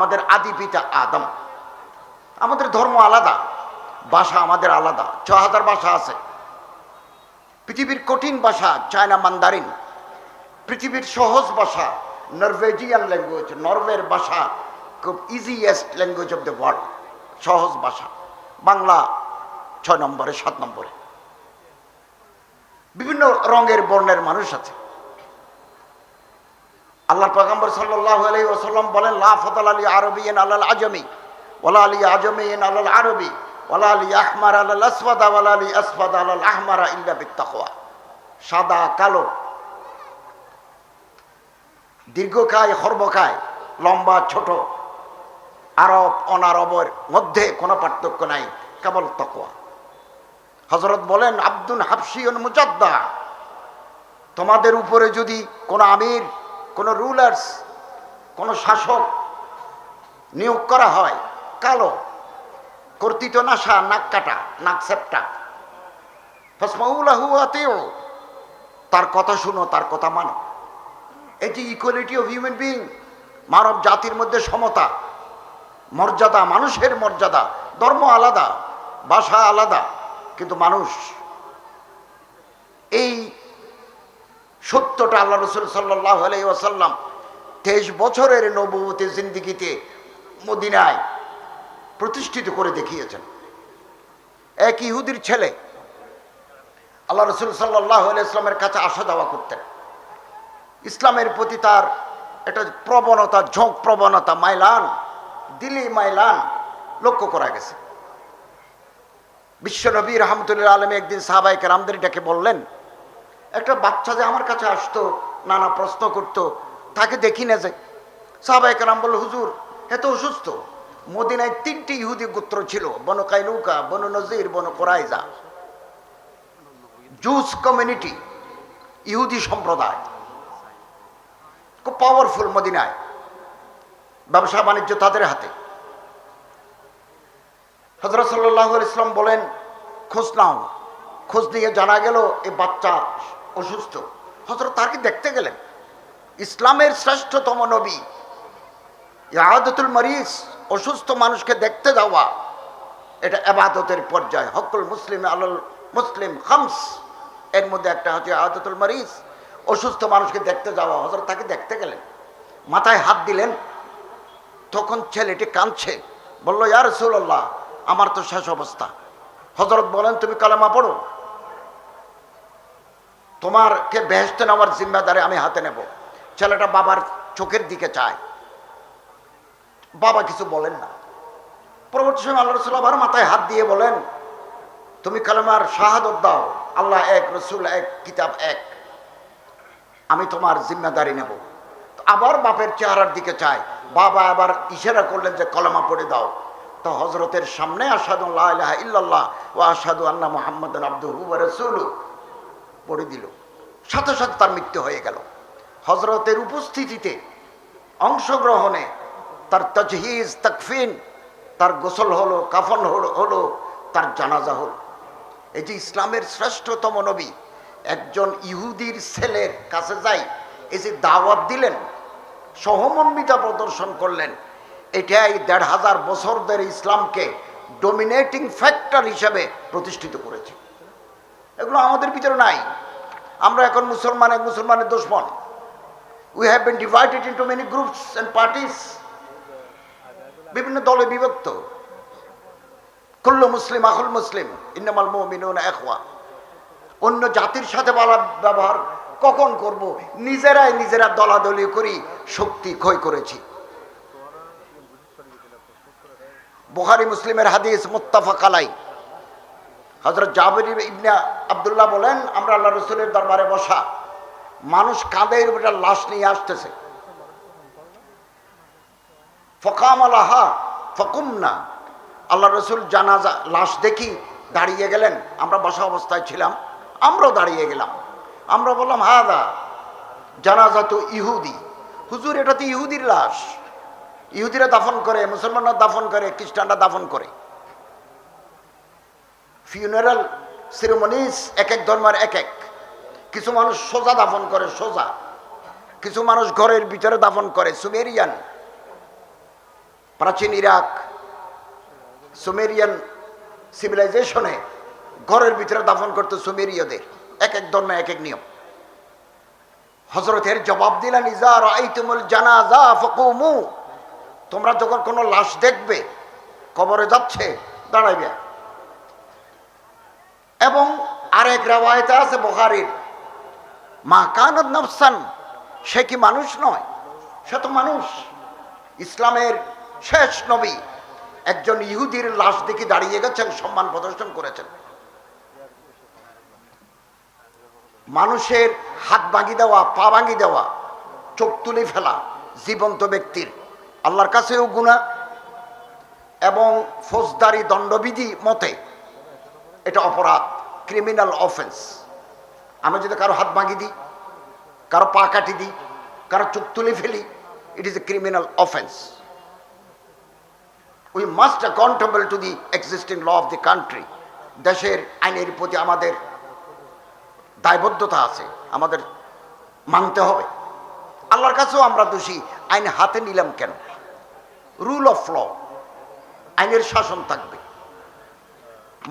আমাদের আদি পিতা আদম। আমাদের ধর্ম আলাদা, ভাষা আমাদের আলাদা ছ হাজার ভাষা আছে। পৃথিবীর কঠিন ভাষা, চায়না মান্দারিন। পৃথিবীর সহজ ভাষা, নরওয়েজিয়ান ল্যাঙ্গুয়েজ, নরওয়ের ভাষা, খুব easiest language of the world সহজ ভাষা। বাংলা ছয় নম্বরে, সাত নম্বরে। বিভিন্ন রঙের বর্ণের মানুষ আছে। আল্লাহ পয়গম্বর সাল্লাহ আলাই ওসাল্লাম বলেন, লা ফতাল আলী আরবি এন আল্লাহ আজমি ওলা আলী আজমি এন আল্লাহ আরবি ওলা আলী আহমার আল্লাহ আসফাদা ওলা আলী আসফাদা আল্লাহ আহমারা ইল্লা বিত্তাকওয়া সাদা, কালো, দীর্ঘকায় হর্বকায় লম্বা, ছোট, আরব, অনারবের মধ্যে কোনো পার্থক্য নাই, কেবল তকোয়া হজরত বলেন আব্দুল হাফসিয়ন মুজাদ্দা, তোমাদের উপরে যদি কোনো আমির কোনো রুলার্স কোনো শাসক নিয়োগ করা হয়, কালো, কর্তৃত নাশা নাক কাটা, নাক সেপটা। ফসমাউলাহু আতেও তার কথা শুনো, তার কথা মানো। যে ইকুয়ালিটি অফ হিউম্যান বিং মানব জাতির মধ্যে সমতা, মর্যাদা, মানুষের মর্যাদা, ধর্ম আলাদা, ভাষা আলাদা, কিন্তু মানুষ এই সত্যটা আল্লাহ রসুল সাল্লাহ আলাই ওয়াসাল্লাম তেইশ বছরের নবতী জিন্দিগিতে মদিনায় প্রতিষ্ঠিত করে দেখিয়েছেন। এক ইহুদির ছেলে আল্লাহ রসুল সাল্লাহ ইসলামের কাছে আসা যাওয়া করতেন। ইসলামের প্রতি তার একটা প্রবণতা, ঝোঁক প্রবণতা, মাইলান, দিলি মাইলান লক্ষ্য করা গেছে। বিশ্বনবী রহমতুল্লাহ আলমী একদিন সাহাবাইকে রামদের ডেকে বললেন একটা বাচ্চা যে আমার কাছে আসতো, নানা প্রশ্ন করত, তাকে দেখি না যে। সাহাবাইকে রাম বলল, হুজুর এত অসুস্থ। মদিনায় তিনটি ইহুদি গোত্র ছিল, বন কাইনুকা বন নজির, বন কোরাইজা। জুস কমিউনিটি, ইহুদি সম্প্রদায়। খুব পাওয়ারফুল মদিনায়। ব্যবসা বাণিজ্য তাদের হাতে। হজরত সাল্লাহ ইসলাম বলেন, খোঁজ নাও। খোঁজ নিয়ে জানা গেল এই বাচ্চা অসুস্থ। হজরত তাকে দেখতে গেলেন? ইসলামের শ্রেষ্ঠতম নবী। ইয়াদতুল মরিস, অসুস্থ মানুষকে দেখতে যাওয়া, এটা এবাদতের পর্যায়। হকুল মুসলিম আলুল মুসলিম হামস এর মধ্যে একটা হচ্ছে আদতুল মরিস, অসুস্থ মানুষকে দেখতে যাওয়া। হজরত তাকে দেখতে গেলেন। মাথায় হাত দিলেন। তখন ছেলেটি কাঁদছে। বলল ইয়ার রসুল্লাহ আমার তো শেষ অবস্থা। হজরত বলেন, তুমি কালেমা পড়ো? তোমারকে বেহেস্তে নেওয়ার জিম্মাদারে আমি হাতে নেব। ছেলেটা বাবার চোখের দিকে চায়। বাবা কিছু বলেন না। পরবর্তী সময় আল্লাহ রসুল আবার মাথায় হাত দিয়ে বলেন, তুমি কালেমার শাহাদত দাও। আল্লাহ এক, রসুল এক, কিতাব এক। আমি তোমার জিম্মাদারি নেব। আবার বাপের চেহারার দিকে চায়। বাবা আবার ইশারা করলেন যে, কলমা পড়ে দাও। তো হজরতের সামনে আসাদু আল্লাহ ইল্লাল্লাহ ও আসাদু আল্লাহ মোহাম্মদ আব্দুহু রসুলু পড়ে দিল। সাথে সাথে তার মৃত্যু হয়ে গেল। হজরতের উপস্থিতিতে অংশগ্রহণে তার তজহিজ, তকফিন, তার গোসল হলো, কাফন হলো তার জানাজা হলো। এই যে ইসলামের শ্রেষ্ঠতম নবী, একজন ইহুদির ছেলের কাছে যাই, এই যে দাওয়াত দিলেন, সহমর্মিতা প্রদর্শন করলেন, এটাই দেড় হাজার বছর ধরে ইসলামকে ডোমিনেটিং ফ্যাক্টর হিসাবে প্রতিষ্ঠিত করেছে। এগুলো আমাদের ভিতরে নাই। আমরা এখন মুসলমান, এক মুসলমানের দুশ্মন। We have been divided into many groups and parties বিভিন্ন দলে বিভক্ত। কুল্লু মুসলিম, আহুল মুসলিম, ইন্নামাল মুমিনুন একওয়া অন্য জাতির সাথে বলা ব্যবহার কখন করব? নিজেরাই নিজেরা দলাদলি করি, শক্তি ক্ষয় করেছি। বুখারি, মুসলিমের হাদিস মুত্তাফা কালাই হজরত জাবির ইবনে আবদুল্লাহ বলেন, আমরা আল্লাহ রসুলের দরবারে বসা, মানুষ কাঁধের উপরে লাশ নিয়ে আসতেছে। ফকাম আলাহা ফকুম না আল্লাহ রসুল জানাজা, লাশ দেখি দাঁড়িয়ে গেলেন। আমরা বসা অবস্থায় ছিলাম, আমরাও দাঁড়িয়ে গেলাম। আমরা বললাম, হাদা, জানাজা তো ইহুদি। হুজুর, এটা তো ইহুদির লাশ। ইহুদিরা দাফন করে, মুসলমানরা দাফন করে, খ্রিস্টানরা দাফন করে। ফিউনারাল সেরেমনিস এক এক ধর্মের এক এক কিছু মানুষ সোজা দাফন করে, সোজা। কিছু মানুষ ঘরের ভিতরে দাফন করে, সুমেরিয়ান। প্রাচীন ইরাক, সুমেরিয়ান সিভিলাইজেশনে ঘরের ভিতরে দাফন করতো সুমেরীয়দের। এক এক ধর্মে এক এক নিয়ম। হজরতের জবাব দিলেন ইজার এই তুমুল জানাজা ফকুমু। তোমরা যখন কোনো লাশ দেখবে, কবরে যাচ্ছে, দাঁড়াইবে। এবং আরেক রেওয়ায়তে আছে বখারির। মা কানত নফসান, সে কি মানুষ নয়? সে তো মানুষ। ইসলামের শেষ নবী একজন ইহুদির লাশ দেখে দাঁড়িয়ে গেছেন, সম্মান প্রদর্শন করেছেন। মানুষের হাত ভাঙি দেওয়া, পা ভাঙি দেওয়া, চোখ তুলে ফেলা জীবন্ত ব্যক্তির আল্লাহর কাছেও গুণা এবং ফৌজদারি দণ্ডবিধি মতে এটা অপরাধ ক্রিমিনাল অফেন্স আমি যদি কারও হাত ভাঙি দিই, কারও পা কাটি দিই, কারও চোখ তুলে ফেলি it is a criminal offence we must accountable to the existing law of the country দেশের আইনের প্রতি আমাদের দায়বদ্ধতা আছে, আমাদের মানতে হবে। আল্লাহর কাছেও আমরা দোষী, আইন হাতে নিলাম কেন? রুল অফ ল আইনের শাসন থাকবে।